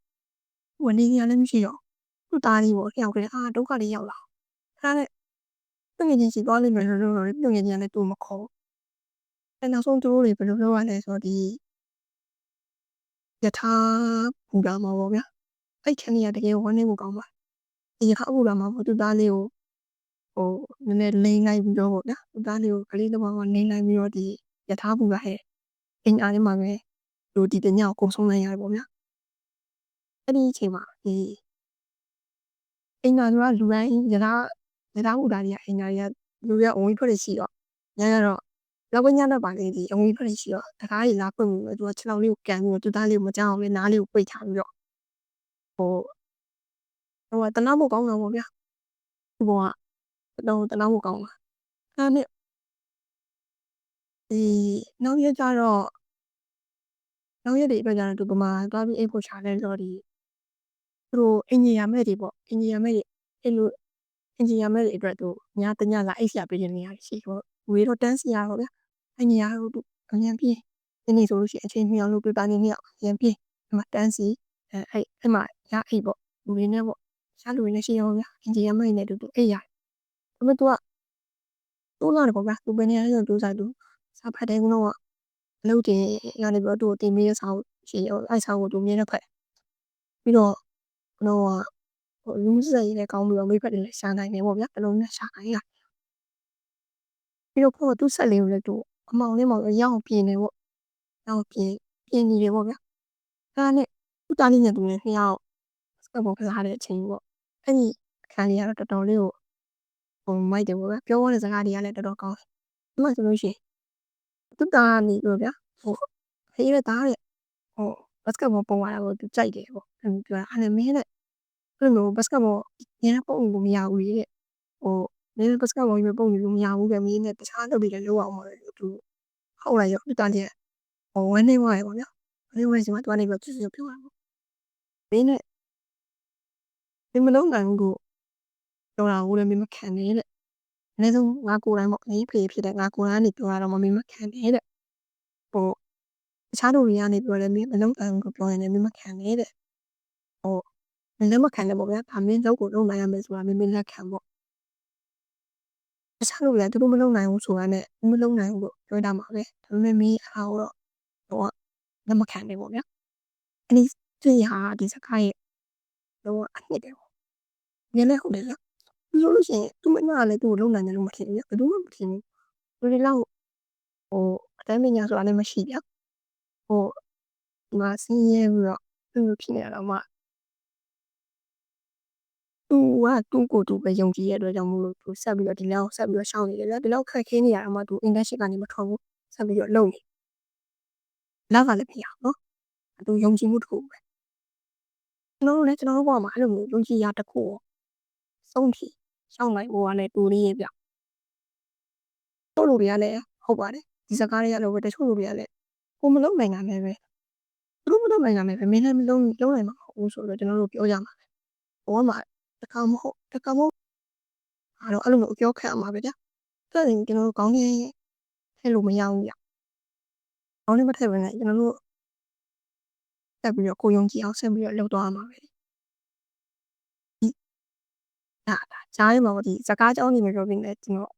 ဝန်နေရလည်းမရှိတော့သူ့သားလေးပေါ့တယောက်ကလည်းအာဒုက္ခလေးရောက်လာအဲ့နဲ့ သူငယ်ချင်းစီသွားလိမ့်မယ်လို့လို့သူငယ်ချင်းကလည်းသူ့မခေါ်ဘူးအဲနောက်ဆုံးသူတို့တွေဘယ်လိုလုပ်ရလဲဆိုတော့ဒီယထာဘူတာမှာပေါ့ဗျာအဲ့ခန်းကြီးကတကယ်ဝမ်းနေဖို့ကောင်းပါဒီယထာဘူတာမှာပေါ့သူသားလေးကိုဟိုနည်းနည်းလိမ့်လိုက်ပြီးတော့ပေါ့ဗျာသူသားလေးကိုကလေးတစ်ပေါက်ကနေလိုက်ပြီးတော့ဒီယထာဘူတာဟဲ့အင်အားလေးမှာပဲလူဒီတညကိုကုန်ဆုံးနိုင်ရတယ်ပေါ့ဗျာအဲ့ဒီအချိန်မှာဒီအိမ်သာကလူတိုင်းယထာ ယထာဘူတာတွေကအိမ်သာတွေကလူတွေကအဝင်ထွက်နေရှိတော့ညကတော့လောက်ဝညတော့ပါလေဒီအဝင်ထွက်နေရှိတော့တကားကြီးလာဖွင့်ပြီးတော့သူကခြေထောက်လေးကိုကန်ပြီးတော့သူသားလေးကိုမကြောက်အောင်လေနားလေးကိုပိတ်ထားပြီးတော့ဟိုဟိုကတနာဖို့ကောင်းတာပေါ့ဗျာဒီဘောကတော့တနာဖို့ကောင်းတာအဲ့နဲ့ဒီနောက်ရက်ကျတော့နောက်ရက်တွေအတွက်ကျတော့သူပမာသွားပြီးအိတ်ဖို့ချလဲတော့ဒီသူတို့အင်ဂျင်ယာမဲ့တွေပေါ့အင်ဂျင်ယာမဲ့တွေအဲ့လို အင်ဂျင်ယာမဲ့တွေအတွက်သူညတညလာအိတ်ဆရာပေးတဲ့နေရာရှိတော့ဝေးတော့တန်းစီရတော့ဗျာအင်ဂျင်ယာတို့အញ្ញံပြေးဒီနေ့ဆိုလို့ရှိရင်အချိန်မြောင်လို့ပြပါနေနေအောင်ရန်ပြေးဒီမှာတန်းစီအဲအဲ့အဲ့မှာရအိတ်ပေါ့လူတွေနဲ့ပေါ့ရှားလူတွေနဲ့ရှိရောဗျာအင်ဂျင်ယာမဲ့နဲ့တူတူအိတ်ရဒါပေမဲ့ तू ကတူးလာတယ်ပေါ့ဗျာသူပဲနေရဆိုတူးစားတူစာဖတ်တယ်ကတော့အလုပ်တင်ရနေပြီးတော့သူ့ကိုတင်ပေးရဆောင်ရှိရောအဲ့ဆောင်ကိုသူမြင်တော့ဖက်ပြီးတော့တော့ဟို လူစက်ရေးလည်းကောင်းပြီးတော့မိဖက်တွေလည်းရှာနိုင်တယ်ပေါ့ဗျာအလုံးနဲ့ရှာနိုင်ရပြီးတော့ကိုသူ့ဆက်လေးကိုလည်းသူအမောင်လေးမောင်ရအောင်ပြင်နေပေါ့ရအောင်ပြင်ပြင်နေတယ်ပေါ့ဗျာဒါနဲ့သူ့တားလေးနဲ့သူလည်းနှစ်ယောက်စကပေါ်ကစားတဲ့အချိန်ပေါ့အဲ့ဒီအခန်းလေးကတော့တော်တော်လေးကိုဟိုမိုက်တယ်ပေါ့ဗျာပြောရတဲ့စကားတွေကလည်းတော်တော်ကောင်းတယ်ဒီမှာဆိုလို့ရှိရင်သူ့တားကနေလို့ဗျာဟိုဖေးရတားတဲ့ဟိုဘတ်စကတ်ဘောပုံရတာကိုသူကြိုက်တယ်ပေါ့အဲ့လိုပြောတာအဲ့ဒါမင်းနဲ့ အဲ့လိုဘတ်စကတ်ဘောညနေပုံလို့မရဘူးလေတဲ့ဟိုမင်းဘတ်စကတ်ဘောကြီးပုံလို့မရဘူးပဲမင်းနဲ့တခြားလုပ်ပြီးလည်းလုပ်အောင်ပါလေသူဟုတ်လားရောသူတားတဲ့ဟိုဝမ်းနေသွားရပေါ့ဗျာဝမ်းနေဝင်စီမှာတွားနေပြီးပြည့်စုံပြောရပေါ့မင်းနဲ့ဒီမလုံးနိုင်ဘူးကိုပြောတာကိုလည်းမင်းမခံနဲ့တဲ့အနည်းဆုံးငါကိုယ်တိုင်ပေါ့အေးဖေဖြစ်တဲ့ငါကိုယ်တိုင်ကနေပြောရတော့မမင်းမခံနဲ့တဲ့ဟိုတခြားလူတွေကနေပြောတယ်မင်းမလုံးနိုင်ဘူးကိုပြောရင်လည်းမင်းမခံနဲ့တဲ့ဟို မင်းလည်းမခံနဲ့ပေါ့ဗျာဒါမင်းလောက်ကိုလုံးနိုင်ရမယ်ဆိုတာမင်းမင်းလက်ခံပေါ့တခြားလူတွေကသူတို့မလုံးနိုင်ဘူးဆိုတာနဲ့မလုံးနိုင်ဘူးလို့ပြောတာမှာပဲဒါပေမဲ့မင်းအားတော့ဟိုကလက်မခံနဲ့ပေါ့ဗျာအဲ့ဒီသူဟာဒီစကားရဲ့တော့အနှစ်တယ်ပေါ့ငယ်လည်းဟုတ်တယ်လားပြီးလို့ရှိရင်သူမနာလည်းသူ့ကိုလုံနိုင်တယ်လို့မထင်ဘူးဘယ်သူမှမထင်ဘူးလူတွေလောက်ဟိုအတန်းပညာဆိုတာလည်းမရှိဗျဟိုဒီမှာစင်းရဲပြီးတော့သူ့လိုဖြစ်နေရတော့မှ သူကသူ့ကိုယ်သူပဲယုံကြည်ရတဲ့အတွက်ကြောင့်မို့လို့သူဆက်ပြီးတော့ဒီလောက်ဆက်ပြီးတော့ရှောင်းနေတယ်ဗျဒီလောက်ခက်ခဲနေရတော့မှသူ internship ကနေမထွက်ဘူးဆက်ပြီးတော့လုပ်နေလောက်ကလည်းမရဘူးနော်သူယုံကြည်မှုတစ်ခုပဲကျွန်တော်တို့လည်းကျွန်တော်တို့ဘဝမှာအဲ့လိုမျိုးယုံကြည်ရတစ်ခုကိုစုံဖြီရှောင်းနိုင်ဖို့ကလည်းတူလေးရဲ့ဗျတို့လူတွေကလည်းဟုတ်ပါတယ်ဒီစကားတွေကလည်းပဲတချို့လူတွေကလည်းကိုမလုံးနိုင်တာလည်းပဲသူတို့မလုံးနိုင်တာလည်းပဲမင်းလည်းမလုံးလုံးနိုင်မှာမဟုတ်ဘူးဆိုတော့ကျွန်တော်တို့ပြောကြမှာပဲဘောမှာ တခါမဟုတ်တခါမဟုတ်အဲ့တော့အဲ့လိုမျိုးအပြောခံရမှာပဲဗျအဲ့ဒါကျွန်တော်တို့ကောင်းနေထဲလို့မရဘူးဗျကောင်းနေမထည့်ဘဲနဲ့ကျွန်တော်တို့ဆက်ပြီးတော့ကိုယုံကြည်အောင်ဆက်ပြီးတော့လုပ်သွားမှာပဲဒါဒါကြားထဲမှာပေါ့ဒီစကားကြောင်းနေမှာပြောပြီးနေကျွန်တော်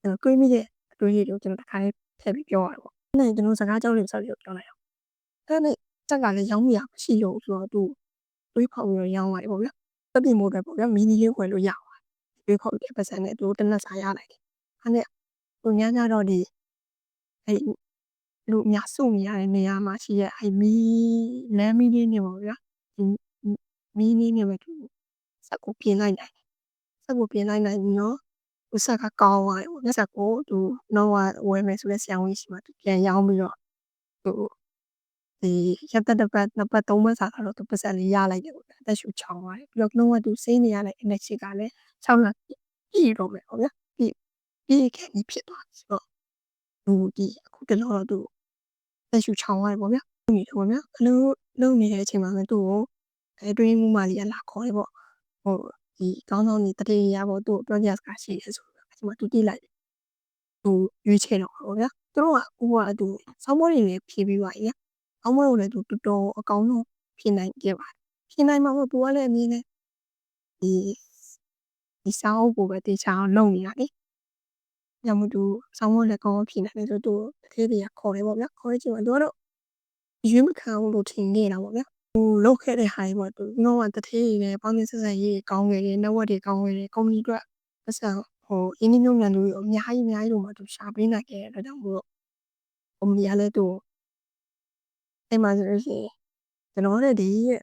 ကျွန်တော်တွေးမိတဲ့အတွေးတွေကိုကျွန်တော်တစ်ခါလေးထည့်ပြီးပြောရတယ်ပေါ့။အဲ့ဒါကျွန်တော်စကားကြောင်းတွေဆက်ပြီးပြောလိုက်အောင်။အဲ့နဲ့တက်ကလည်းရောင်းမိရမရှိတော့ဘူးဆိုတော့သူတွေးဖောက်ပြီးတော့ရောင်းရတယ်ပေါ့ဗျာ။ တက်ပြင်မို့ပဲပေါ့ဗျာမီနီလေးဝယ်လို့ရပါတယ်။တွေးဖောက်တဲ့ပတ်စံနဲ့သူတနက်စာရလိုက်တယ်။အဲ့နဲ့သူညညတော့ဒီအဲ့လူအများစုနေရတဲ့နေရာမှာရှိရဲ့အဲ့မီလမ်းမီလေးနေပေါ့ဗျာ။ဒီမီနီနေပဲသူစက်ကိုပြင်လိုက်နိုင်တယ်။စက်ကိုပြင်လိုက်နိုင်ပြီးတော့သူဆက်ကကောင်းသွားတယ်ပေါ့။မျက်စက်ကိုသူနောက်ဝယ်မယ်ဆိုတဲ့ဆရာဝန်ကြီးဆီမှာသူပြန်ရောင်းပြီးတော့သူ ဒီရက်သက်တစ်ပတ်နှစ်ပတ်သုံးပတ်စာကတော့သူပတ်စံလေးရလိုက်တယ်ပေါ့ဗျာ။အသက်ရှူချောင်သွားတယ်။ပြီးတော့လုံးဝသူဆေးနေရတဲ့ energy ကလည်း6လပြည့်တော့မယ်ပေါ့ဗျာ။ပြည့်ပြည့်ခဲ့ပြီးဖြစ်သွားတယ်ဆိုတော့သူဒီအခုတလောတော့သူအသက်ရှူချောင်သွားတယ်ပေါ့ဗျာ။နေတယ်ပေါ့ဗျာ။အလုံးလုံးနေတဲ့အချိန်မှာပဲသူ့ကိုအဲတွင်းမှုမလေးကလာခေါ်တယ်ပေါ့။ဟိုဒီကောင်းကောင်းနေတတိယပေါ့သူ့ကိုပြောကြစကားရှိတယ်ဆိုတော့အချိန်မှာသူတိလိုက်တယ်သူရွေးချယ်တော့ပေါ့ဗျာသူတို့ကဦးကအတူဆောင်းမွေးတွေလည်းဖြေပြီးပါရဲ့ ဆောင်းမွေးကိုလည်းသူတော်တော်အကောင်းဆုံးဖြေနိုင်ခဲ့ပါတယ်ဖြေနိုင်မှာမို့သူကလည်းအမြင်နဲ့ဒီဒီစာအုပ်ကိုပဲတေချာအောင်လုပ်နေတာလေညမတူဆောင်းမလက်ကောင်းဖြစ်နေတယ်ဆိုတော့တကယ်တည်းခေါ်တယ်ပေါ့ဗျာခေါ်ရချင်းတော့တော့ရွေးမခံဘူးလို့ထင်နေတာပေါ့ဗျာဟိုလောက်ခဲ့တဲ့ဟာတွေပေါ့သူတော့ကတထေးတွေပေါင်းနေဆက်ဆက်ရေးကောင်းခဲ့တယ် network တွေကောင်းခဲ့တယ်ကုမ္ပဏီအတွက်ပတ်စံဟိုအင်းဒီမျိုးမြန်လူတွေအများကြီးအများကြီးလို့မှသူရှာပေးနိုင်ခဲ့တဲ့အတွက်ကြောင့်မို့လို့ကုမ္ပဏီကလည်းသူ အဲ့မှာဆိုလို့ရှိရင်ကျွန်တော်တို့ဒီရဲ့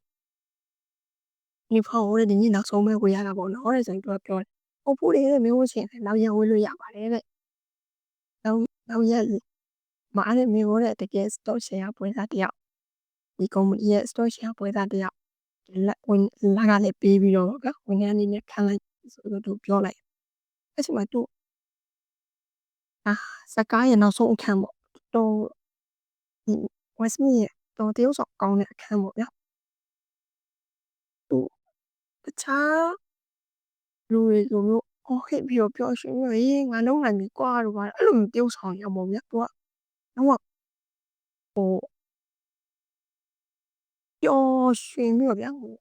ဒီဖောင်ရဲ့ဒီနေ့နောက်ဆုံးပဲဝေးရတာပေါ့နော်တဲ့ဆိုပြီးသူကပြောတယ်။ဟုတ်ဘူးလေတဲ့မင်းတို့ချင်းနောက်ရက်ဝေးလို့ရပါတယ်တဲ့။နောက်နောက်ရက်မအားနဲ့မင်းတို့တဲ့တကယ် stock share ပွဲစားတယောက်ဒီကုမ္ပဏီရဲ့ stock share ပွဲစားတယောက်လက်ဝင်လာကလည်းပေးပြီးတော့ဗျာဝန်ထမ်းအနေနဲ့ခံလိုက်ဆိုတော့သူပြောလိုက်အဲ့ချိန်မှာသူအာစကားရဲ့နောက်ဆုံးအခန်းပေါ့တော့ဒီ Westmead ရဲ့ တော်တရုပ်ဆောင်ကောင်းတဲ့အခန်းပေါ့ဗျာသူတခြားလူတွေလိုမျိုးအော်ဟစ်ပြီးတော့ပျော်ရွှင်ပြီးတော့ဟေးငါလုံးနိုင်ပြီကွာတို့ပါအဲ့လိုမျိုးတရုပ်ဆောင်ရပေါ့ဗျာသူကတော့ဟိုပျော်ရွှင်ပြီးတော့ဗျာဟို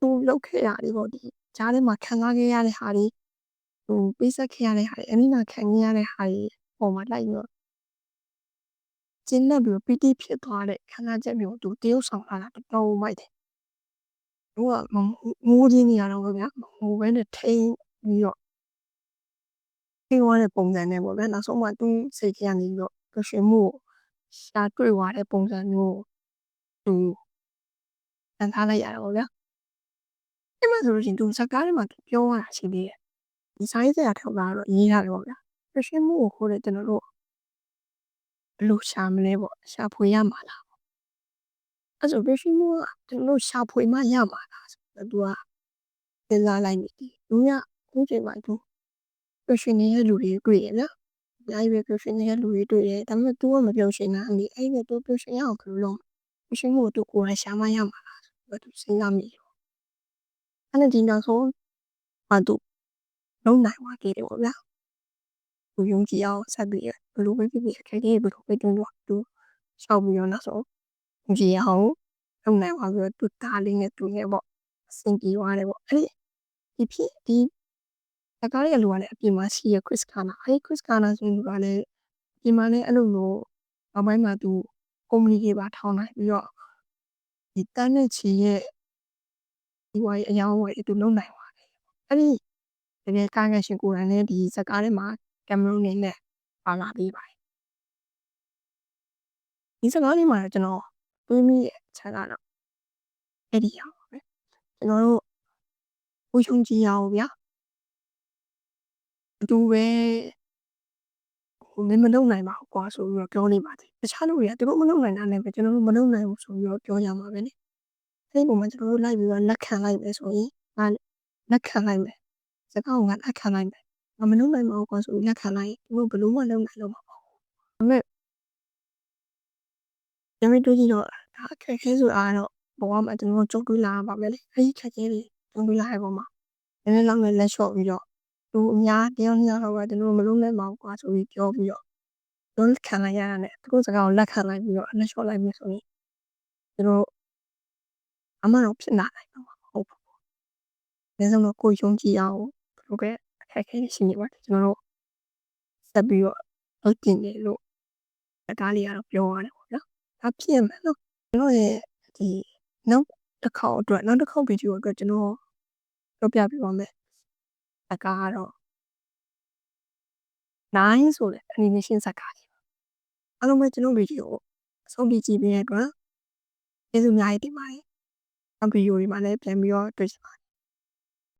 သူလောက်ခဲ့ရတွေပေါ့ဒီကြားထဲမှာခံစားခဲ့ရတဲ့ဟာတွေဟိုပေးဆက်ခဲ့ရတဲ့ဟာတွေအနိနာခံခဲ့ရတဲ့ဟာတွေပေါ်မှာလိုက်ပြီးတော့ ကျင်းနဲ့ပြီးတော့ပီတိဖြစ်သွားတဲ့ခံစားချက်မျိုးသူတရုပ်ဆောင်လာတာတော်တော်မိုက်တယ်သူကငိုးချင်းနေရတော့ဗျာဟိုပဲနဲ့ထိန်ပြီးတော့ထိန်သွားတဲ့ပုံစံနဲ့ပေါ့ဗျာနောက်ဆုံးမှသူစိတ်ကြီးကနေပြီးတော့ကရှင်မှုရှာတွေ့သွားတဲ့ပုံစံမျိုးသူခံစားလိုက်ရတာပေါ့ဗျာအဲ့မှာဆိုလို့ရှိရင်သူစကားထဲမှာပြောရတာရှိသေးတယ်ဒီဆိုင်စရာထောက်တာတော့ရေးရတယ်ပေါ့ဗျာကရှင်မှုကိုခိုးတဲ့ကျွန်တော်တို့ ဘယ်လိုရှာမလဲပေါ့ရှာဖွေရမှာလားအဲ့ဆို brushing မို့ကကျွန်တော်တို့ရှာဖွေမှရမှာလားဆိုတော့သူကစဉ်းစားလိုက်နေတယ်လူကအခုချိန်မှာသူ brushing နေတဲ့လူတွေတွေ့ရနော်အများကြီးပဲ brushing နေတဲ့လူတွေတွေ့တယ်ဒါပေမဲ့ तू ကမပြောရှင်တာအမေအဲ့ဒီ तू brushing ရအောင်ဘယ်လိုလုပ် brushing မို့ तू ကိုယ်တိုင်ရှာမှရမှာလားဆိုတော့ तू စဉ်းစားမိတယ်အဲ့ဒါဒီနောက်ဆုံးမှ तू လုံးနိုင်သွားခဲ့တယ်ပေါ့ဗျာသူယုံကြည်အောင်ဆက်ပြီး ဘယ်လိုပဲဖြစ်ဖြစ်အခက်အခဲဘယ်လိုပဲတွန်းတော့ तू ရှောက်ပြီးတော့နောက်ဆုံးရေအောင်လုပ်နိုင်သွားပြီးတော့သူသားလေးနဲ့သူနဲ့ပေါ့အဆင်ပြေသွားတယ်ပေါ့အဲ့ဒီဒီဖြစ်ဒီတကားလေးကလူကလည်းအပြင်မှာရှိရ Chris Kana အဲ့ Chris Kana ဆိုလူကလည်းအပြင်မှာလည်းအဲ့လိုမျိုးအပိုင်းမှာသူကုမ္ပဏီတွေပါထောင်းနိုင်ပြီးတော့ဒီတန်းနဲ့ချီရဲ့ဒီဝါကြီးအယောင်းဝယ်သူလုံနိုင်ပါတယ်အဲ့ဒီတကယ်ကားကရှင်ကိုယ်တိုင်လည်းဒီစကားထဲမှာကင်မရုန်းနေနဲ့ ပါလာပေးပါတယ်ဒီစကားလေးမှာကျွန်တော်တွေးမိရဲ့အချက်ကတော့အဲ့ဒီဟာပါပဲကျွန်တော်တို့ကိုယုံကြည်ရအောင်ဗျာအတူပဲဟိုမင်းမလုပ်နိုင်ပါဘူးကွာဆိုပြီးတော့ပြောနေပါတယ်တခြားလူတွေကသူတို့မလုပ်နိုင်တာနဲ့ပဲကျွန်တော်တို့မလုပ်နိုင်ဘူးဆိုပြီးတော့ပြောကြမှာပဲလေအဲ့ဒီပုံမှာကျွန်တော်တို့လိုက်ပြီးတော့လက်ခံလိုက်မယ်ဆိုရင်ငါလက်ခံလိုက်မယ်စကားကိုငါလက်ခံလိုက်မယ် ငါမလုပ်နိုင်ပါဘူးကွာဆိုပြီးလက်ခံလိုက်ရင်သူတို့ဘယ်လို့မှလုပ်နိုင်လို့မပေါ့ဒါပေမဲ့ကျွန်တော်တို့ကြည့်တော့ဒါအခက်ခဲဆိုအားတော့ဘဝမှာကျွန်တော်ကြုံတွေ့လာပါမယ်လေအဲဒီခက်ခဲတွေကြုံတွေ့လာတဲ့ပုံမှာနည်းနည်းလောက်နဲ့လက်လျှော့ပြီးတော့သူအများတယောက်နှစ်ယောက်တော့ကျွန်တော်မလုံးနဲ့မအောင်ကွာဆိုပြီးပြောပြီးတော့လုံးခံလိုက်ရတာနဲ့သူတို့စကားကိုလက်ခံလိုက်ပြီးတော့လက်လျှော့လိုက်ပြီးဆိုရင်ကျွန်တော်အမှန်တော့ဖြစ်လာနိုင်မှာမဟုတ်ဘူး။ဒါဆိုတော့ကိုယုံကြည်အောင်ဘယ်လိုပဲအခ က်ခဲရှိနေပါတယ်ကျွန်တော်တို့ဆက်ပြီးတော့လုပ်တင်တယ်လို့အကားလေးကတော့ပြောရတယ်ပေါ့နော်။ဒါဖြစ်မှန်တော့ကျွန်တော်ရဲ့ဒီနောက်တစ်ခေါက်အတွက်နောက်တစ်ခေါက်ဗီဒီယိုအတွက်ကျွန်တော်ပြောပြပေးပါမယ်။အကားကတော့9ဆိုတဲ့ animation ဇာတ်ကားလေးပါ။အားလုံးပဲကျွန်တော်ဗီဒီယိုအဆုံးထိကြည့်ပေးတဲ့အတွက်ကျေးဇူးအများကြီးတင်ပါတယ်။နောက်ဗီဒီယိုတွေမှာလည်းပြန်ပြီးတော့တွေ့ကြပါမယ်